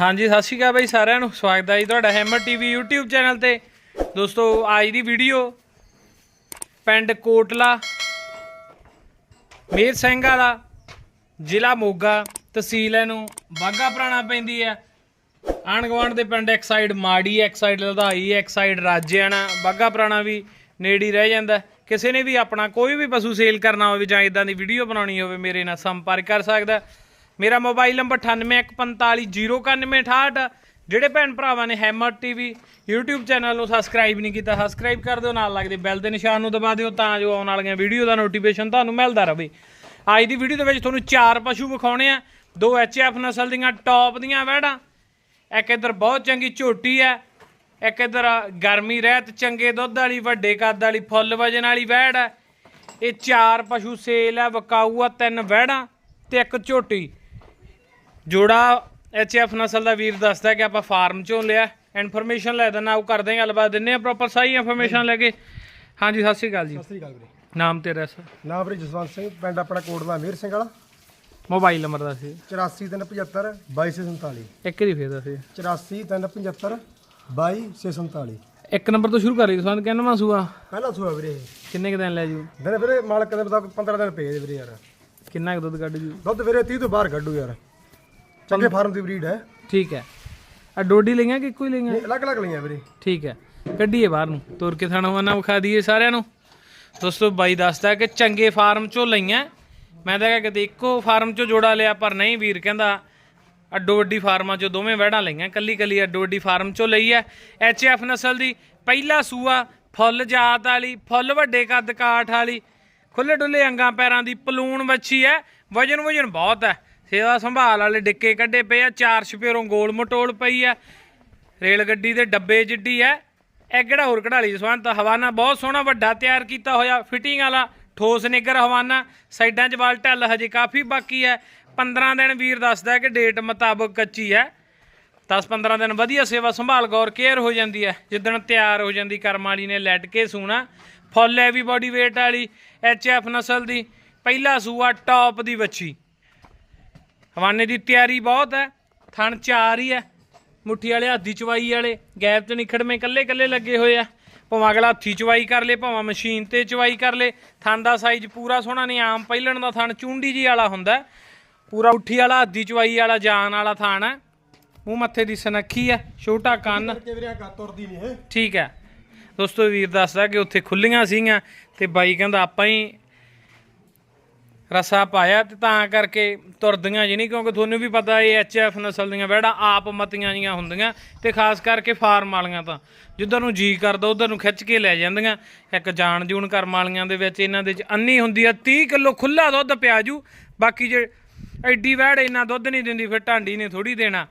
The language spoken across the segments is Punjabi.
ਹਾਂਜੀ, ਸਤਿ ਸ਼੍ਰੀ ਅਕਾਲ ਬਾਈ ਸਾਰਿਆਂ ਨੂੰ। ਸਵਾਗਤ ਹੈ ਜੀ ਤੁਹਾਡਾ ਹੈਮਰ ਟੀਵੀ YouTube ਚੈਨਲ ਤੇ। ਦੋਸਤੋ, ਅੱਜ ਦੀ ਵੀਡੀਓ ਪਿੰਡ ਕੋਟਲਾ ਮੇਰ ਸਿੰਘ ਵਾਲਾ, ਜ਼ਿਲ੍ਹਾ ਮੋਗਾ, ਤਹਿਸੀਲ ਇਹਨੂੰ ਬਾਗਾ ਪੁਰਾਣਾ ਪੈਂਦੀ ਹੈ। ਆਂਢ ਗੁਆਂਢ ਦੇ ਪਿੰਡ ਇੱਕ ਸਾਈਡ ਮਾੜੀ, ਇੱਕ ਸਾਈਡ ਲਧਾਈ ਇੱਕ ਸਾਈਡ ਰਾਜਿਆਣਾ ਬਾਗਾ ਪੁਰਾਣਾ ਵੀ ਨੇੜੀ ਰਹਿ ਜਾਂਦਾ ਕਿਸੇ ਨੇ ਵੀ ਆਪਣਾ ਕੋਈ ਵੀ ਪਸ਼ੂ ਸੇਲ ਕਰਨਾ ਹੋਵੇ ਜਾਂ ਇਦਾਂ ਦੀ ਵੀਡੀਓ ਬਣਾਉਣੀ ਹੋਵੇ, ਮੇਰੇ ਨਾਲ ਸੰਪਰਕ ਕਰ ਸਕਦਾ ਮੇਰਾ ਮੋਬਾਈਲ ਨੰਬਰ 9815409168 ਜਿਹੜੇ ਭੈਣ ਭਰਾਵਾਂ ਨੇ ਹੈਮਰ ਟੀਵੀ YouTube ਚੈਨਲ ਨੂੰ ਸਬਸਕ੍ਰਾਈਬ ਨਹੀਂ ਕੀਤਾ, ਸਬਸਕ੍ਰਾਈਬ ਕਰ ਦਿਓ, ਨਾਲ ਲੱਗਦੇ ਬੈਲ ਦੇ ਨਿਸ਼ਾਨ ਨੂੰ ਦਬਾ ਦਿਓ ਤਾਂ ਜੋ ਆਉਣ ਵਾਲੀਆਂ ਵੀਡੀਓ ਦਾ ਨੋਟੀਫਿਕੇਸ਼ਨ ਤੁਹਾਨੂੰ ਮਿਲਦਾ ਰਹੇ। ਅੱਜ ਦੀ ਵੀਡੀਓ ਦੇ ਵਿੱਚ ਤੁਹਾਨੂੰ ਚਾਰ ਪਸ਼ੂ ਵਿਖਾਉਣੇ ਆ। ਦੋ ਐਚਐਫ ਨਸਲ ਦੀਆਂ ਟੌਪ ਦੀਆਂ ਵੈੜਾਂ ਇੱਕ ਇਧਰ ਬਹੁਤ ਚੰਗੀ ਝੋਟੀ ਹੈ। ਇੱਕ ਇਧਰ ਗਰਮੀ ਰਹਿਤ, ਚੰਗੇ ਦੁੱਧ ਵਾਲੀ, ਵੱਡੇ ਕੱਦ ਵਾਲੀ, ਫੁੱਲ ਵਜਨ ਵਾਲੀ ਵੈੜ ਹੈ। ਇਹ ਚਾਰ ਪਸ਼ੂ ਸੇਲ ਹੈ, ਵਕਾਊ ਆ ਤਿੰਨ ਵੈੜਾਂ ਤੇ ਇੱਕ ਝੋਟੀ। ਜੋੜਾ ਐਚਐਫ ਨਸਲ ਦਾ ਵੀਰ ਦੱਸਦਾ ਕਿ ਆਪਾਂ ਫਾਰਮ ਚੋਂ ਲਿਆ। ਇਨਫੋਰਮੇਸ਼ਨ ਲੈ ਦਿੰਦਾ ਉਹ ਕਰਦੇ ਹਾਂ ਗੱਲਬਾਤ ਦਿੰਨੇ ਆ ਪ੍ਰੋਪਰ ਸਹੀ ਇਨਫੋਰਮੇਸ਼ਨ ਲੈ ਕੇ। ਹਾਂਜੀ ਸਤਿ ਸ਼੍ਰੀ ਅਕਾਲ ਜੀ। ਸਤਿ ਸ੍ਰੀ ਅਕਾਲ ਵੀਰੇ। ਨਾਮ ਤੇ ਐਡਰੈਸ ਨਾਮ ਵੀਰੇ ਜਸਵੰਤ ਸਿੰਘ ਪਿੰਡ ਆਪਣਾ ਕੋਟਲਾ ਮੀਰ ਸਿੰਘ ਵਾਲਾ। ਮੋਬਾਈਲ ਨੰਬਰ ਦੱਸ ਦਿਓ 84375 2247 ਇੱਕ ਹੀ ਫੇਰ ਦੱਸ ਦਿਓ। 84375 2247 ਇੱਕ ਨੰਬਰ ਤੋਂ ਸ਼ੁਰੂ ਕਰ ਰਹੀ ਤੁਹਾਨੂੰ ਕਹਿੰਦਾ ਸੂਆ? ਪਹਿਲਾ ਸੂਆ ਵੀਰੇ। ਕਿੰਨੇ ਕੁ ਦਿਨ ਲੈ ਜੂ? ਦਿਨ ਵੀਰੇ ਮਾਲਕ ਦੇ ਮੁਤਾਬਕ 15 ਦਿਨ ਪਏ ਦੇ ਵੀਰੇ ਯਾਰ। ਕਿੰਨਾ ਕੁ ਦੁੱਧ ਕੱਢ ਜੂ? ਦੁੱਧ ਵੀਰੇ 30 ਤੋਂ ਬਾਹਰ ਕੱਢੂ ਯਾਰ। ਚੰਗੇ ਫਾਰਮ ਦੀ ਬਰੀਡ ਹੈ। ਠੀਕ ਹੈ। ਆ ਡੋਡੀ ਲਈਆਂ ਕਿ ਇੱਕੋ ਹੀ ਲਈਆਂ? ਇਹ ਅਲੱਗ ਅਲੱਗ ਲਈਆਂ ਵੀਰੇ। ਠੀਕ ਹੈ। ਕੱਢੀਏ ਬਾਹਰ ਨੂੰ। ਤੁਰ ਕੇ ਥਾਣਾ ਵਾਨਾ ਵਿਖਾ ਦਈਏ ਸਾਰਿਆਂ ਨੂੰ। ਦੋਸਤੋ ਬਾਈ ਦੱਸਦਾ ਕਿ ਚੰਗੇ ਫਾਰਮ ਚੋਂ ਲਈਆਂ। ਮੈਂ ਤਾਂ ਕਿਹਾ ਕਿਤੇ ਇੱਕੋ ਫਾਰਮ ਚੋਂ ਜੋੜਾ ਲਿਆ ਪਰ ਨਹੀਂ ਵੀਰ ਕਹਿੰਦਾ ਅੱਡੋ ਵੱਡੀ ਫਾਰਮਾਂ ਚੋਂ ਦੋਵੇਂ ਵਹਿੜਾਂ ਲਈਆਂ। ਕੱਲੀ ਕੱਲੀ ਅੱਡੋ ਵੱਡੀ ਫਾਰਮ ਚੋਂ ਲਈ ਹੈ। ਐਫ ਨਸਲ ਦੀ ਪਹਿਲਾ ਸੂਆ ਫੁੱਲ ਜਾਤ ਵਾਲੀ ਫੁੱਲ ਵੱਡੇ ਕੱਦ ਕਾਠ ਵਾਲੀ। ਖੁੱਲੇ ਡੁੱਲੇ ਅੰਗਾਂ ਪੈਰਾਂ ਦੀ ਪਲੂਣ ਵੱਛੀ ਹੈ। ਵਜਨ ਵਜਨ ਬਹੁਤ ਹੈ। ਸੇਵਾ ਸੰਭਾਲ ਵਾਲੇ ਡਿੱਕੇ ਕੱਢੇ ਪਏ ਆ, ਚਾਰ ਛਪੇਰੋਂ ਗੋਲ ਮਟੋਲ ਪਈ ਆ। ਰੇਲ ਗੱਡੀ ਦੇ ਡੱਬੇ ਜਿੱਡੀ ਐ ਇਹ ਕਿਹੜਾ ਹੋਰ ਕਢਾਲੀ ਜਸਵੰਤ? ਹਵਾਨਾ ਬਹੁਤ ਸੋਹਣਾ ਵੱਡਾ ਤਿਆਰ ਕੀਤਾ ਹੋਇਆ। ਫਿਟਿੰਗ ਵਾਲਾ ਠੋਸ ਨਿੱਗਰ ਹਵਾਨਾ। ਸਾਈਡਾਂ 'ਚ ਵਾਲ ਢੱਲ ਹਜੇ ਕਾਫੀ ਬਾਕੀ ਹੈ 15 ਦਿਨ ਵੀਰ ਦੱਸਦਾ ਕਿ ਡੇਟ ਮੁਤਾਬਕ ਕੱਚੀ ਹੈ 10-15 ਦਿਨ ਵਧੀਆ ਸੇਵਾ ਸੰਭਾਲ, ਗੌਰ ਕੇਅਰ ਹੋ ਜਾਂਦੀ ਹੈ ਜਿੱਦਣ ਤਿਆਰ ਹੋ ਜਾਂਦੀ, ਕਰਮ ਵਾਲੀ ਨੇ ਲੈਟ ਕੇ ਸੂਣਾ। ਫੁੱਲ ਹੈਵੀ ਬਾਡੀ weight ਵਾਲੀ ਐਫ ਨਸਲ ਦੀ। ਪਹਿਲਾ ਸੂਆ ਟੌਪ ਦੀ ਵੱਛੀ। ਹਵਾਨੇ ਦੀ ਤਿਆਰੀ ਬਹੁਤ ਹੈ ਥਣ ਚਾਰ ਹੀ ਹੈ। ਮੁੱਠੀ ਵਾਲੇ ਹੱਥੀ ਚਵਾਈ ਵਾਲੇ ਗੈਪ ਚ ਨਿਖੜਵੇਂ ਕੱਲੇ ਕੱਲੇ ਲੱਗੇ ਹੋਏ ਆ। ਭਾਵੇਂ ਅਗਲਾ ਹੱਥੀ ਚਵਾਈ ਕਰ ਲੇ ਭਾਵੇਂ ਮਸ਼ੀਨ ਤੇ ਚਵਾਈ ਕਰ ਲੇ ਥਣ ਦਾ ਸਾਈਜ਼ ਪੂਰਾ ਸੋਹਣਾ ਨਹੀਂ ਆਮ ਪਹਿਲਣ ਦਾ ਥਣ ਚੁੰਡੀ ਜੀ ਵਾਲਾ ਹੁੰਦਾ। ਪੂਰਾ ਮੁੱਠੀ ਵਾਲਾ ਹੱਥੀ ਚਵਾਈ ਵਾਲਾ ਜਾਨ ਵਾਲਾ ਥਣ ਹੈ। ਮੂੰਹ ਮੱਥੇ ਦੀ ਸਨੱਖੀ ਹੈ ਛੋਟਾ ਕੰਨ। ਠੀਕ ਹੈ। ਦੋਸਤੋ ਵੀਰ ਦੱਸਦਾ ਕਿ ਉੱਥੇ ਖੁੱਲੀਆਂ ਸੀਗੀਆਂ ਤੇ ਬਾਈ ਕਹਿੰਦਾ ਆਪਾਂ ਹੀ ਰਸਾ ਪਾਇਆ ਤੇ ਤਾਂ ਕਰਕੇ ਤੁਰਦੀਆਂ ਜੀ ਨਹੀਂ ਕਿਉਂਕਿ ਤੁਹਾਨੂੰ ਵੀ ਪਤਾ ਇਹ ਐਫ ਨਸਲ ਦੀਆਂ ਵੈੜਾਂ ਆਪ ਮਤੀਆਂ ਜੀਆਂ ਹੁੰਦੀਆਂ ਤੇ ਖਾਸ ਕਰਕੇ ਫਾਰਮ ਵਾਲੀਆਂ ਤਾਂ। ਜਿੱਧਰ ਨੂੰ ਜੀ ਕਰਦਾ ਉਧਰ ਨੂੰ ਖਿੱਚ ਕੇ ਲੈ ਜਾਂਦੀਆਂ। ਇੱਕ ਜਾਣ ਜੂਣ ਕਰਮ ਵਾਲੀਆਂ ਦੇ ਵਿੱਚ ਇਹਨਾਂ ਦੇ ਚ ਅੰਨੀ ਹੁੰਦੀ ਆ 30 ਕਿਲੋ ਖੁੱਲਾ ਦੁੱਧ ਪਿਆ ਜੂ। ਬਾਕੀ ਜੇ ਐਡੀ ਵੈੜ ਇੰਨਾ ਦੁੱਧ ਨਹੀਂ ਦਿੰਦੀ ਫਿਰ ਢਾਂਡੀ ਨੇ ਥੋੜੀ ਦੇਣਾ।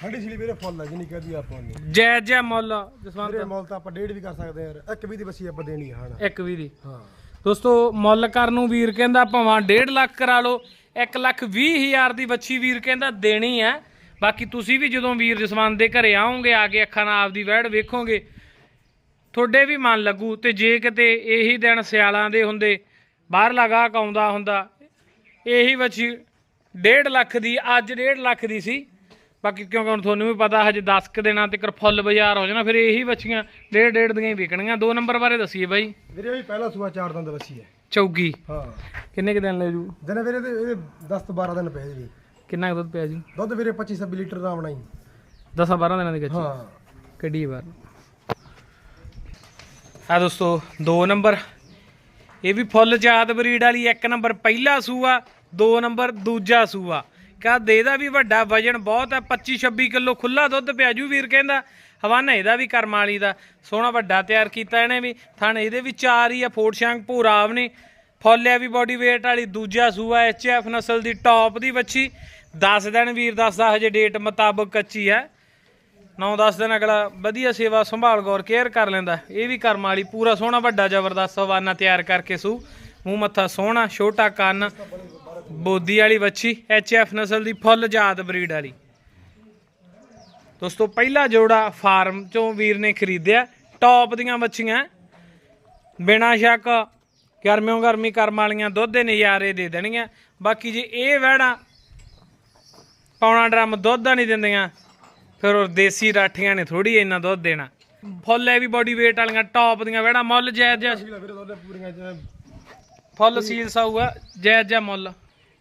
ਠੰਡੀ ਸੀਲੀ ਵੀਰੇ ਫੁੱਲ ਹੈ ਜਿੰਨੀ ਕਹਦੀ ਆਪਾਂ ਨੇ ਜੈ ਜੈ ਮੁੱਲ ਜਸਵੰਤ। ਵੀਰੇ ਮੁੱਲ ਤਾਂ ਆਪਾਂ ਡੇਢ ਵੀ ਕਰ ਸਕਦੇ ਯਾਰ ਇੱਕ ਵੀ ਦੀ ਬੱਸੀ ਆਪਾਂ ਦੇਣੀ ਹੈ ਇੱਕ ਵੀ ਦੀ। ਹਾਂ। ਦੋਸਤੋ, ਮੁੱਲ ਕਰਨ ਨੂੰ ਵੀਰ ਕਹਿੰਦਾ ਭਾਵਾਂ 1.5 ਲੱਖ ਕਰਾ ਲਓ। 1 ਲੱਖ 20 ਹਜ਼ਾਰ ਦੀ ਵੱਛੀ ਵੀਰ ਕਹਿੰਦਾ ਦੇਣੀ ਹੈ। ਬਾਕੀ ਤੁਸੀਂ ਵੀ ਜਦੋਂ ਵੀਰ ਜਸਵੰਤ ਦੇ ਘਰੇ ਆਓਗੇ, ਆ ਕੇ ਅੱਖਾਂ ਨਾਲ ਆਪਦੀ ਵਹਿੜ ਵੇਖੋਗੇ, ਤੁਹਾਡੇ ਵੀ ਮਨ ਲੱਗੂ। ਤੇ ਜੇ ਕਿਤੇ ਇਹੀ ਦਿਨ ਸਿਆਲਾਂ ਦੇ ਹੁੰਦੇ ਬਾਹਰ ਲਗਾ ਆਉਂਦਾ ਹੁੰਦਾ, ਇਹੀ ਵੱਛੀ 1.5 ਲੱਖ ਦੀ, ਅੱਜ 1.5 ਲੱਖ ਦੀ ਸੀ। ਬਾਕੀ ਕਿਉਂਕਿ ਹੁਣ ਤੁਹਾਨੂੰ ਵੀ ਪਤਾ ਹਜੇ 10 ਕੁ ਦਿਨਾਂ ਤੱਕ ਫੁੱਲ ਬਾਜ਼ਾਰ ਹੋ ਜਾਣਾ ਫਿਰ ਇਹੀ ਬੱਚੀਆਂ ਡੇਢ ਡੇਢ ਦੀਆਂ ਹੀ ਵਿਕਣਗੀਆਂ। ਦੋ ਨੰਬਰ ਬਾਰੇ ਦੱਸੀਏ ਬਾਈ। ਵੀਰੇ ਵੀ ਪਹਿਲਾ ਸੂਆ ਚਾਰ ਦਿਨ ਦਾ ਬੱਸੀ ਹੈ। ਚੌਗੀ। ਹਾਂ। ਕਿੰਨੇ ਕੁ ਦਿਨ ਲੈ ਜੂ? ਦਿਨ ਵੀਰੇ ਇਹਦੇ 10 ਤੋਂ 12 ਦਿਨ ਪਏ ਜੀ ਕਿੰਨਾ ਕੁ ਦੁੱਧ ਪਿਆ ਜੀ? ਦੁੱਧ ਵੀਰੇ 25 26 ਲੀਟਰ ਦਾ ਆਉਣਾ ਹੀ। 10 12 ਦਿਨਾਂ ਦੀ ਕੱਚੀ ਹਾਂ। ਕੱਢੀ ਬਾਰ ਆ ਦੋਸਤੋ ਦੋ ਨੰਬਰ। ਇਹ ਵੀ ਫੁੱਲ ਜਾਤ ਬਰੀਡ ਵਾਲੀ ਇੱਕ ਨੰਬਰ ਪਹਿਲਾ ਸੂਆ ਦੋ ਨੰਬਰ ਦੂਜਾ ਸੂਆ। ਕਾ ਇਹਦਾ ਵੀ ਵੱਡਾ ਵਜਨ ਬਹੁਤ ਹੈ 25 26 ਕਿਲੋ ਖੁੱਲਾ ਦੁੱਧ ਪਿਆਜੂ ਵੀਰ ਕਹਿੰਦਾ। ਹਵਾਨਾ ਇਹਦਾ ਵੀ ਕਰਮ ਵਾਲੀ ਦਾ, ਸੋਹਣਾ ਵੱਡਾ ਤਿਆਰ ਕੀਤਾ ਇਹਨੇ ਵੀ। ਥਣ ਇਹਦੇ ਵੀ ਚਾਰ ਹੀ ਆ ਫੋੜ ਸ਼ੰਗ ਭੂਰਾਵ ਨੇ ਫੁੱਲਿਆ ਵੀ ਬਾਡੀ weight ਵਾਲੀ, ਦੂਜਾ ਸੂਆ ਐਫ ਨਸਲ ਦੀ ਟੌਪ ਦੀ ਵੱਛੀ। 10 ਦਿਨ ਵੀਰ ਦੱਸਦਾ ਹਜੇ ਡੇਟ ਮੁਤਾਬਕ ਕੱਚੀ ਹੈ। 9-10 ਦਿਨ ਅਗਲਾ ਵਧੀਆ ਸੇਵਾ ਸੰਭਾਲ ਗੌਰ ਕੇਅਰ ਕਰ ਲੈਂਦਾ। ਇਹ ਵੀ ਕਰਮ ਵਾਲੀ, ਪੂਰਾ ਸੋਹਣਾ ਵੱਡਾ ਜ਼ਬਰਦਸਤ ਹਵਾਨਾ ਤਿਆਰ ਕਰਕੇ ਸੂ। ਮੂੰਹ ਮੱਥਾ ਸੋਹਣਾ, ਛੋਟਾ ਕੰਨ। ਬੋਦੀ ਵਾਲੀ ਵੱਛੀ ਐਫ ਨਸਲ ਦੀ ਫੁੱਲ ਜਾਤ ਬਰੀਡ ਵਾਲੀ। ਦੋਸਤੋ ਪਹਿਲਾ ਜੋੜਾ ਫਾਰਮ ਚੋਂ ਵੀਰ ਨੇ ਖਰੀਦਿਆ ਟੌਪ ਦੀਆਂ ਵੱਛੀਆਂ। ਬਿਨਾਂ ਸ਼ੱਕ ਗਰਮਿਓਂ ਗਰਮੀ ਕਰਮ ਵਾਲੀਆਂ ਦੁੱਧ ਦੇ ਨਜ਼ਾਰੇ ਦੇ ਦੇਣਗੀਆਂ। ਬਾਕੀ ਜੇ ਇਹ ਵਹਿੜਾਂ ਪੌਣਾ ਡਰਮ ਦੁੱਧ ਦਾ ਨਹੀਂ ਦਿੰਦੀਆਂ ਫਿਰ ਉਹ ਦੇਸੀ ਰਾਠੀਆਂ ਨੇ ਥੋੜੀ ਇੰਨਾ ਦੁੱਧ ਦੇਣਾ। ਫੁੱਲ ਹੈ ਵੀ ਬੋਡੀ weight ਵਾਲੀਆਂ ਟੌਪ ਦੀਆਂ ਵੇੜਾ ਮੁੱਲ ਜਾਇਜ਼ ਜਿਹਾ ਪੂਰੀਆਂ ਜਿਵੇਂ ਫੁੱਲ ਸੀਲ ਸਾਊਗਾ ਜਾਇਜ਼ ਜਿਹਾ ਮੁੱਲ।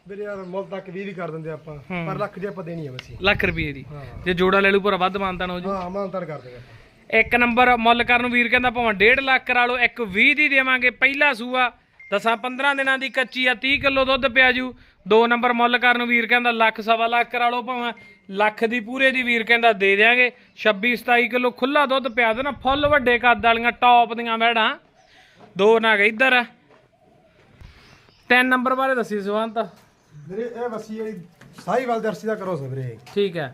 ਵੀਰੇ ਯਾਰ ਮੁੱਲ ਤੱਕ 20 ਵੀ ਕਰ ਦਿੰਦੇ ਆਪਾਂ ਪਰ ਲੱਖ ਜੇ ਆਪਾਂ ਦੇਣੀ ਆ ਬਸ ਲੱਖ ਰੁਪਏ ਦੀ। ਜੇ ਜੋੜਾ ਲੈ ਲੂ ਪੂਰਾ ਵੱਧ ਮਾਨਤਾ ਹੋ ਜੂ। ਹਾਂ ਮਾਨਤਾਰ ਕਰ ਦੇਗਾ ਇੱਕ ਨੰਬਰ ਮੁੱਲ ਕਰਨ ਨੂੰ ਵੀਰ ਕਹਿੰਦਾ ਭਾਵੇਂ 1.5 ਲੱਖ ਕਰਾ ਲਓ ਇੱਕ 20 ਦੀ ਦੇਵਾਂਗੇ ਪਹਿਲਾ ਸੂਆ। ਦਸਾਂ 15 ਦਿਨਾਂ ਦੀ ਕੱਚੀ ਆ 30 ਕਿਲੋ ਦੁੱਧ ਪਿਆ ਜੂ। ਦੋ ਨੰਬਰ ਮੁੱਲ ਕਰਨ ਨੂੰ ਵੀਰ ਕਹਿੰਦਾ ਲੱਖ ਸਵਾ ਲੱਖ ਕਰਾ ਲਓ ਭਾਵੇਂ। ਲੱਖ ਦੀ ਪੂਰੇ ਦੀ ਵੀਰ ਕਹਿੰਦਾ ਦੇ ਦਿਆਂਗੇ। 26 27 ਕਿਲੋ ਖੁੱਲਾ ਦੁੱਧ ਪਿਆ ਦੇਣਾ ਫੁੱਲ ਵੱਡੇ ਕੱਦ ਵਾਲੀਆਂ ਟੌਪ ਦੀਆਂ ਮੈੜਾਂ ਦੋ ਨਾਗ ਇੱਧਰ। ਆ ਤਿੰਨ ਨੰਬਰ ਬਾਰੇ ਦੱਸੀ ਸਵੰਤ। ਵੀਰੇ ਇਹ ਵਸੀ ਜਿਹੜੀ ਸਾਹੀਵਾਲ ਦਰਸੀ ਦਾ ਕਰੋ ਵੀਰੇ ਠੀਕ ਹੈ।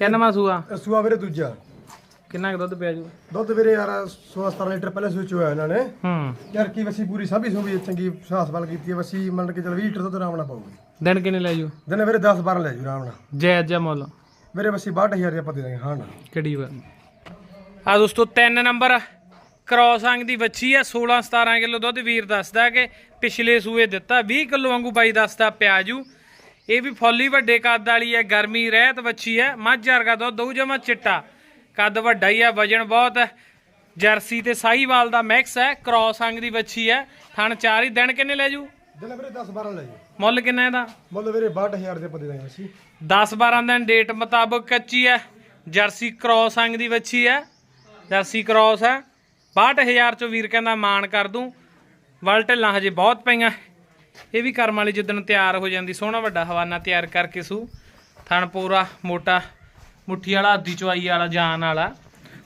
ਕਿੰਨਵਾਂ ਸੂਆ ਇਹ ਸੂਆ ਵੀਰੇ ਦੂਜਾ। ਕਿੰਨਾ ਕੁ ਦੁੱਧ ਪਿਆ ਜੂ? ਦੁੱਧ ਵੀਰੇ ਯਾਰ 16 17 ਲੀਟਰ ਪਹਿਲੇ ਸੂਚ ਹੋਇਆ ਇਹਨਾਂ ਨੇ। ਹੂੰ। ਯਾਰ ਕੀ ਵਸੀ ਪੂਰੀ ਸਭੀ ਸੂਬੀ ਚੰਗੀ ਸਾਸ ਬਲ ਕੀਤੀ ਹੈ ਵਸੀ ਮੰਨ ਕੇ ਚਲ 20 ਲੀਟਰ ਦੁੱਧ ਆਰਾਮ ਨਾਲ ਪਾਉਗੀ ਦਿਨ ਕਿੰਨੇ ਲੈ ਜੂ? ਦਿਨੇ ਵੀਰੇ 10 12 ਲੈ ਜੂ ਆਰਾਮ ਨਾਲ। ਜਾਇਜ਼ ਜਿਹਾ ਮੁੱਲ। ਵੀਰੇ ਵਸੀ 62000 ਰੁਪਏ ਆਪਾਂ ਦੇ ਦਾਂਗੇ ਹਾਂ ਨਾ। ਕਿਹੜੀ ਵਾਰ? ਆ ਦੋਸਤੋ ਤਿੰਨ ਨੰਬਰ। ਕ੍ਰੋਸ ਅੰਗ ਦੀ ਵੱਛੀ ਆ 16 17 ਕਿਲੋ ਦੁੱਧ। ਵੀਰ ਦੱਸਦਾ ਕਿ ਪਿਛਲੇ ਸੂਏ ਦਿੱਤਾ 20 ਕਿਲੋ ਵਾਂਗੂ ਬਾਈ ਦੱਸਦਾ ਪਿਆਜੂ। ਇਹ ਵੀ ਫੁੱਲੀ ਵੱਡੇ ਕੱਦ ਵਾਲੀ ਹੈ ਗਰਮੀ ਰਹਿਤ ਵੱਛੀ ਹੈ ਮੱਝ ਵਰਗਾ ਦੁੱਧ ਦਊ ਜਮਾ ਚਿੱਟਾ। ਕੱਦ ਵੱਡਾ ਹੀ ਹੈ ਵਜਨ ਬਹੁਤ ਹੈ ਜਰਸੀ ਤੇ ਸਾਹੀਵਾਲ ਦਾ ਮਿਕਸ ਹੈ ਕ੍ਰੋਸ ਅੰਗ ਦੀ ਵੱਛੀ ਹੈ ਥਣ ਚਾਰ ਹੀ ਦਿਨ ਕਿੰਨੇ ਲੈ ਜੂ? ਦਿਨੇ ਵੀਰੇ 10 12 ਲੈ ਜੂ। ਮੁੱਲ ਕਿੰਨਾ ਇਹਦਾ? ਮੁੱਲ ਵੀਰੇ 62000 ਦੇ ਆਪਾਂ ਦੇ ਦਾਂਗੇ ਵਸੀ 10 12 ਦਿਨ ਡੇਟ ਮੁਤਾਬਕ ਕੱਚੀ ਹੈ ਜਰਸੀ ਕ੍ਰੋਸ ਅੰਗ ਦੀ ਵੱਛੀ ਹੈ ਜਰਸੀ ਕ੍ਰੋਸ ਹੈ 62000 ਚੋਂ ਵੀਰ ਕਹਿੰਦਾ ਮਾਨ ਕਰ ਦੂੰ। ਵਲ ਢਿੱਲਾਂ ਹਜੇ ਬਹੁਤ ਪਈਆਂ। ਇਹ ਵੀ ਕਰਮ ਵਾਲੀ ਜਿੱਦਣ ਤਿਆਰ ਹੋ ਜਾਂਦੀ, ਸੋਹਣਾ ਵੱਡਾ ਹਵਾਨਾ ਤਿਆਰ ਕਰਕੇ ਸੂ। ਥਣ ਪੂਰਾ ਮੋਟਾ ਮੁੱਠੀ ਵਾਲਾ ਅੱਧੀ ਚਵਾਈ ਵਾਲਾ, ਜਾਨ ਵਾਲਾ।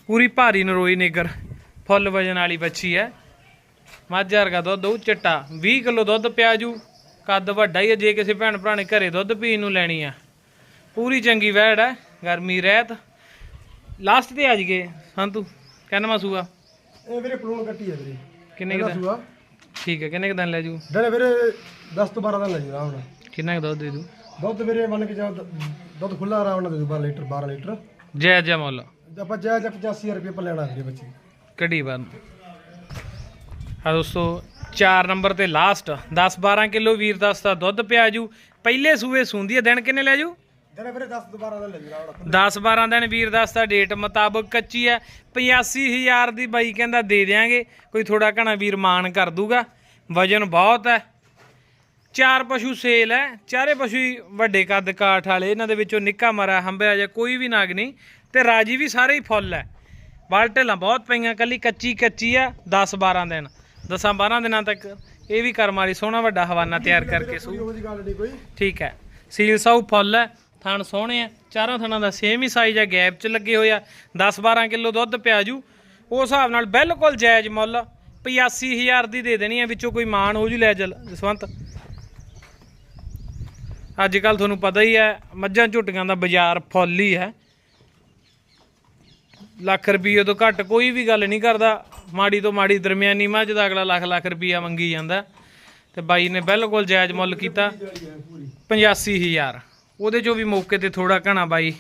ਪੂਰੀ ਭਾਰੀ ਨਰੋਈ ਨਿਗਰ, ਫੁੱਲ ਵਜਨ ਵਾਲੀ ਬੱਚੀ ਹੈ ਮੱਝ ਵਰਗਾ ਦੁੱਧ, ਉਹ ਚਿੱਟਾ 20 ਕਿਲੋ ਦੁੱਧ ਪਿਆ ਜੂ ਕੱਦ ਵੱਡਾ ਹੀ ਹੈ ਜੇ ਕਿਸੇ ਭੈਣ ਭਰਾ ਨੇ ਘਰੇ ਦੁੱਧ ਪੀਣ ਨੂੰ ਲੈਣੀ ਆ। ਪੂਰੀ ਚੰਗੀ ਵੈੜ ਹੈ ਗਰਮੀ, ਰਹਿਤ। ਲਾਸਟ ਤੇ ਆ ਜੀਗੇ ਸੰਤੂ ਕਹਿੰਦਾ ਮਸੂਆ। ਇਹ ਵੀਰੇ ਪਲੂਣ ਕੱਟੀ ਹੈ ਵੀਰੇ। ਕਿੰਨੇ ਕੁ ਦਿਨ ਸੂਆ। ਠੀਕ ਹੈ ਕਿੰਨੇ ਕੁ ਦਿਨ ਲੈ ਜੂ? ਦਿਨੇ ਵੀਰੇ 10 ਤੋਂ 12 ਦਿਨ ਲੈ ਜੂ ਆਰਾਮ ਨਾਲ। ਕਿੰਨਾ ਕੁ ਦੁੱਧ ਦੇ ਦੂ ਦੁੱਧ ਵੀਰੇ ਮੰਨ ਕੇ ਜਾ ਦੁੱਧ ਖੁੱਲਾ ਆਰਾਮ ਨਾਲ ਦੇ ਦੂ 12 ਲੀਟਰ 12 ਲੀਟਰ। ਜੈ ਜੈ ਮੁੱਲ। ਆਪਾਂ ਜਾਇਜ਼ 85000 ਰੁਪਏ ਪਰ ਲੈਣਾ ਵੀਰੇ ਬੱਚੀ। ਕੱਢੀ ਬੰਦ। ਆ ਦੋਸਤੋ 4 ਨੰਬਰ ਤੇ ਲਾਸਟ 10 12 ਕਿਲੋ ਵੀਰ ਦੱਸਦਾ ਦੁੱਧ ਪਿਆ ਜੂ। ਪਹਿਲੇ ਸੂਏ ਸੂੰਦੀ ਹੈ ਦਿਨ ਕਿੰਨੇ ਲੈ ਜੂ? ਦਿਨੇ ਵੀਰੇ 10 ਤੋਂ 12 ਦਿਨ ਲੈ ਜੂ ਆਰਾਮ ਨਾਲ 10 12 ਦਿਨ ਵੀਰ ਦੱਸਦਾ ਡੇਟ ਮੁਤਾਬਕ ਕੱਚੀ ਹੈ 85000 ਦੀ ਬਾਈ ਕਹਿੰਦਾ ਦੇ ਦਿਆਂਗੇ ਕੋਈ ਥੋੜਾ ਘਣਾ ਵੀਰ ਮਾਨ ਕਰ ਦੂਗਾ। ਵਜਨ ਬਹੁਤ ਹੈ। ਚਾਰ ਪਸ਼ੂ ਸੇਲ ਹੈ ਚਾਰੇ ਪਸ਼ੂ ਵੱਡੇ ਕੱਦ ਕਾਠ ਵਾਲੇ ਇਹਨਾਂ ਦੇ ਵਿੱਚੋਂ ਨਿੱਕਾ ਮਰਾ ਹੰਬਿਆ ਜਾਂ ਕੋਈ ਵੀ ਨਾਗ ਨਹੀਂ ਤੇ ਰਾਜੀ ਵੀ ਸਾਰੇ ਹੀ ਫੁੱਲ ਹੈ। ਬਾਲ ਢੇਲਾਂ ਬਹੁਤ ਪਈਆਂ ਕੱਲੀ ਕੱਚੀ ਕੱਚੀ ਆ 10 12 ਦਿਨ। 10 12 ਦਿਨਾਂ ਤੱਕ ਇਹ ਵੀ ਕਰਮ ਵਾਲੀ ਸੋਹਣਾ ਵੱਡਾ ਹਵਾਨਾ ਤਿਆਰ ਕਰਕੇ ਸੂ। ਠੀਕ ਹੈ। ਸੀਲ ਸਾਊ ਫੁੱਲ ਹੈ। ਥਣ ਸੋਹਣੇ ਆ, ਚਾਰਾਂ ਥਣਾਂ ਦਾ ਸੇਮ ਹੀ ਸਾਈਜ਼ ਆ ਗੈਪ 'ਚ ਲੱਗੇ ਹੋਏ ਆ 10 12 ਕਿਲੋ ਦੁੱਧ ਪਿਆ ਜੂ। ਉਸ ਹਿਸਾਬ ਨਾਲ ਬਿਲਕੁਲ ਜਾਇਜ਼ ਮੁੱਲ 85000 ਦੀ ਦੇ ਦੇਣੀ ਆ, ਵਿੱਚੋਂ ਕੋਈ ਮਾਨ ਹੋ ਜੂ ਲੈ ਜਲ, ਜਸਵੰਤ। ਅੱਜ ਕੱਲ ਤੁਹਾਨੂੰ ਪਤਾ ਹੀ ਹੈ ਮੱਝਾਂ ਝੁੱਟੀਆਂ ਦਾ ਬਾਜ਼ਾਰ ਫੁੱਲ ਹੀ ਹੈ। ਲੱਖ ਰੁਪਏ ਤੋਂ ਘੱਟ ਕੋਈ ਵੀ ਗੱਲ ਨਹੀਂ ਕਰਦਾ, ਮਾੜੀ ਤੋਂ ਮਾੜੀ ਦਰਮਿਆਨੀ ਮੱਝ ਦਾ ਅਗਲਾ ਲੱਖ ਲੱਖ ਰੁਪਈਆ ਮੰਗੀ ਜਾਂਦਾ। ਤੇ ਬਾਈ ਨੇ ਬਿਲਕੁਲ ਜਾਇਜ਼ ਮੁੱਲ ਕੀਤਾ 85000 ਉਹਦੇ ਚੋਂ ਵੀ ਮੌਕੇ ਤੇ ਥੋੜਾ ਘਣਾ ਬਾਈ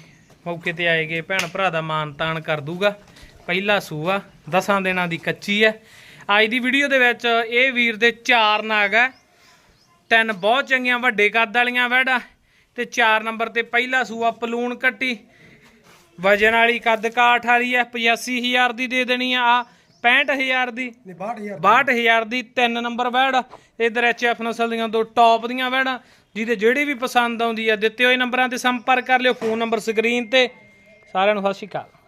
ਮੌਕੇ ਤੇ ਆਏਗੇ ਭੈਣ ਭਰਾ ਦਾ ਮਾਨ ਤਾਨ ਕਰ ਦੂਗਾ। ਪਹਿਲਾ ਸੂਆ ਦਸਾਂ ਦਿਨਾਂ ਦੀ ਕੱਚੀ ਹੈ। ਅੱਜ ਦੀ ਵੀਡੀਓ ਦੇ ਵਿੱਚ ਇਹ ਵੀਰ ਦੇ ਚਾਰ ਨਾਗ ਹੈ। ਤਿੰਨ ਬਹੁਤ ਚੰਗੀਆਂ ਵੱਡੇ ਕੱਦ ਵਾਲੀਆਂ ਵੈੜਾ ਤੇ 4 ਨੰਬਰ ਤੇ ਪਹਿਲਾ ਸੂਆ ਪਲੂਣ ਕੱਟੀ। ਵਜਨ ਵਾਲੀ ਕੱਦ ਕਾਠ ਵਾਲੀ ਹੈ 85000 ਦੀ ਦੇ ਦੇਣੀ ਆ। ਆਹ 65000 ਦੀ ਨਹੀਂ 62000 62000 ਦੀ। 3 ਨੰਬਰ ਵੈੜ। ਇਧਰ ਐਚਐਫ ਨਸਲ ਦੀਆਂ ਦੋ ਟੌਪ ਦੀਆਂ ਵੈੜਾਂ। ਜਿਹਦੇ ਜਿਹੜੀ ਵੀ ਪਸੰਦ ਆਉਂਦੀ ਆ, ਦਿੱਤੇ ਹੋਏ ਨੰਬਰਾਂ ਤੇ ਸੰਪਰਕ ਕਰ ਲਿਓ, ਫੋਨ ਨੰਬਰ ਸਕਰੀਨ ਤੇ। ਸਾਰਿਆਂ ਨੂੰ ਸਤਿ ਸ਼੍ਰੀ ਅਕਾਲ।